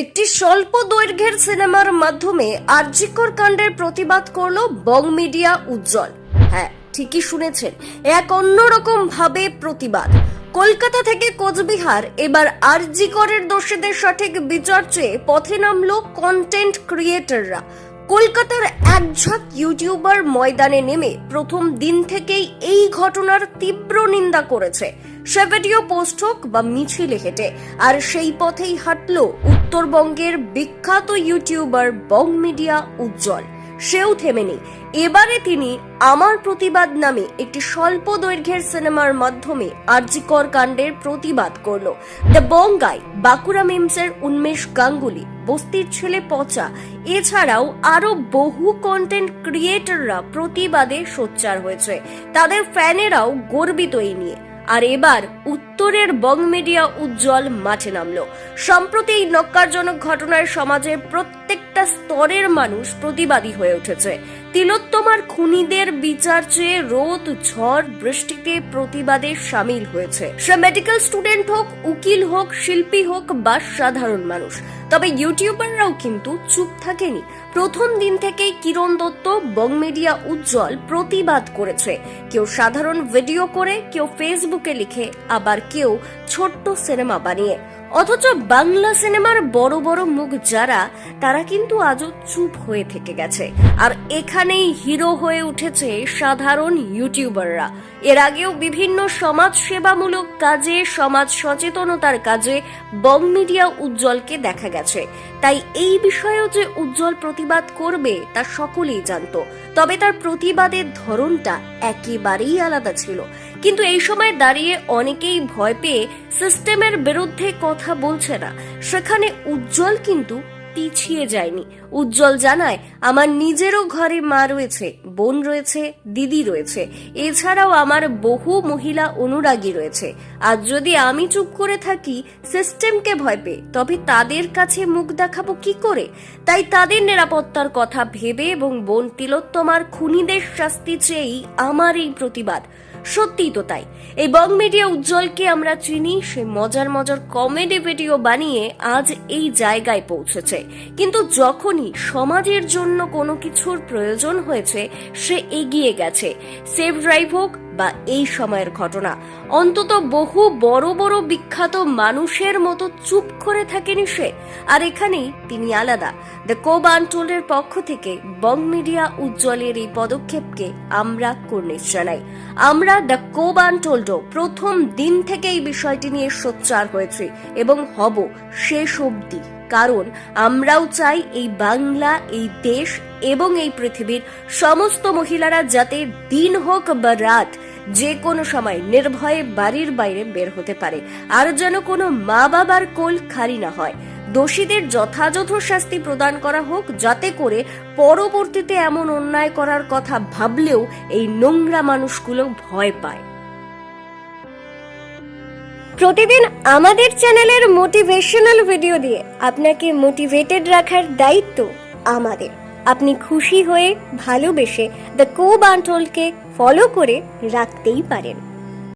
একটি স্বল্প দৈর্ঘ্যের সিনেমার মাধ্যমে আর্যিকর কাণ্ডের প্রতিবাদ করল বং মিডিয়া উজ্জ্বল। হ্যাঁ ঠিকই শুনেছেন, এক অন্যরকম ভাবে প্রতিবাদ। কলকাতা থেকে কোচবিহার, এবার আরজিকরের দোষীদের সঠিক বিচার চেয়ে পথে নামলো কন্টেন্ট ক্রিয়েটররা কলকাতার একঝাঁক ইউটিউবার ময়দানে নেমে প্রথম দিন থেকেই এই ঘটনার তীব্র নিন্দা করেছে। সে ভিডিও পোস্ট হোক বা মিছিলে হেঁটে, আর সেই পথেই হাঁটল উত্তরবঙ্গের বিখ্যাত ইউটিউবার বং মিডিয়া উজ্জ্বল। সেও থেমেনি। এবারে তিনি আমার প্রতিবাদ নামে একটি স্বল্প দৈর্ঘ্যের সিনেমার মাধ্যমে আরজিকর কাণ্ডের প্রতিবাদ করল। দ্য বঙ্গাই, বাঁকুড়া মিমসের উন্মেষ গাঙ্গুলি, বস্তির ছেলে পচা, এছাড়াও আরও বহু কন্টেন্ট ক্রিয়েটররা প্রতিবাদে সোচ্চার হয়েছে। তাদের ফ্যানেরাও গর্বিত এই নিয়ে। আর এবার উত্তরের বং মিডিয়া উজ্জ্বল মাঠে নামলো। সম্প্রতি এই নক্কারজনক ঘটনায় সমাজের প্রত্যেকটা স্তরের মানুষ প্রতিবাদী হয়ে উঠেছে। তিলোত্তমার খুনিদের বিচার চেয়ে রোদ, ঝড়, বৃষ্টিতে প্রতিবাদে সামিল হয়েছে। সে মেডিকেল স্টুডেন্ট হোক, উকিল হোক, শিল্পী হোক বা সাধারণ মানুষ। তবে ইউটিউবাররাও কিন্তু চুপ থাকেনি। প্রথম দিন থেকেই কিরণ দত্ত, বং মিডিয়া উজ্জ্বল প্রতিবাদ করেছে। কেউ সাধারণ ভিডিও করে, কেউ ফেসবুকে লিখে, আবার কেউ ছোট্ট সিনেমা বানিয়ে। অথচ বাংলা সিনেমার বড় বড় মুখ যারা, তারা কিন্তু আজও চুপ হয়ে থেকে গেছে। আর এখানেই হিরো হয়ে উঠেছে সাধারণ ইউটিউবাররা। এর আগেও বিভিন্ন সমাজ সেবামূলক কাজে, সমাজ সচেতনতার কাজে বং মিডিয়া উজ্জ্বলকে দেখা গেছে। তাই এই বিষয়েও যে উজ্জ্বল প্রতিবাদ করবে, তা সকলেই জানত। তবে তার প্রতিবাদের ধরনটা একেবারেই আলাদা ছিল। কিন্তু এই সময় দাঁড়িয়ে অনেকেই ভয় পেয়ে সিস্টেমের বিরুদ্ধে কথা বলছে না। সেখানে উজ্জ্বল কিন্তু পিছিয়ে যায়নি। উজ্জ্বল জানায়, আমার নিজেরও ঘরে মা রয়েছে, বোন রয়েছে, দিদি রয়েছে। এছাড়াও আমার বহু মহিলা অনুরাগী রয়েছে। আর যদি আমি চুপ করে থাকি, সিস্টেমকে ভয় পেয়ে, তবে তাদের কাছে মুখ দেখাবো কি করে? তাই তাদের নিরাপত্তার কথা ভেবে এবং বোন তিলোত্তমার খুনিদের শাস্তি চেয়েই আমার এই প্রতিবাদ। সত্যিই তো তাই। এই বং মিডিয়া উজ্জ্বলকে আমরা চিনি, সে মজার মজার কমেডি ভিডিও বানিয়ে আজ এই জায়গায় পৌঁছেছে। কিন্তু যখনই সমাজের জন্য কোনো কিছুর প্রয়োজন হয়েছে, সে এগিয়ে গেছে। সেভ ড্রাইভ হোক বা এই সময়ের ঘটনা। অন্তত বহু বড় বড় বিখ্যাত মানুষের মতো চুপ করে থাকেনি সে। আর এখানেই তিনি আলাদা। দ্য কোব আনটোল্ডের পক্ষ থেকে বং মিডিয়া উজ্জ্বলের এই পদক্ষেপকে আমরা কর্নিশ জানাই। আমরা দ্য কোব আনটোল্ড প্রথম দিন থেকে এই বিষয়টি নিয়ে সোচ্চার হয়েছি এবং হব শেষ অবধি। কারণ আমরাও চাই এই বাংলা, এই দেশ এবং এই পৃথিবীর সমস্ত মহিলারা যাতে দিন হোক বা রাত যে কোনো সময় নির্ভয়ে বাড়ির বাইরে বের হতে পারে। আর যেন কোনো মা বাবার কোল খালি না হয়। দোষীদের যথাযথ শাস্তি প্রদান করা হোক, যাতে করে পরবর্তীতে এমন অন্যায় করার কথা ভাবলেও এই নোংরা মানুষগুলো ভয় পায়। প্রতিদিন আমাদের চ্যানেলের মোটিভেশনাল ভিডিও দিয়ে আপনাকে মোটিভেটেড রাখার দায়িত্ব আমাদের। আপনি খুশি হয়ে ভালোবেসে দ্য কো বান্টলকে ফলো করে রাখতেই পারেন।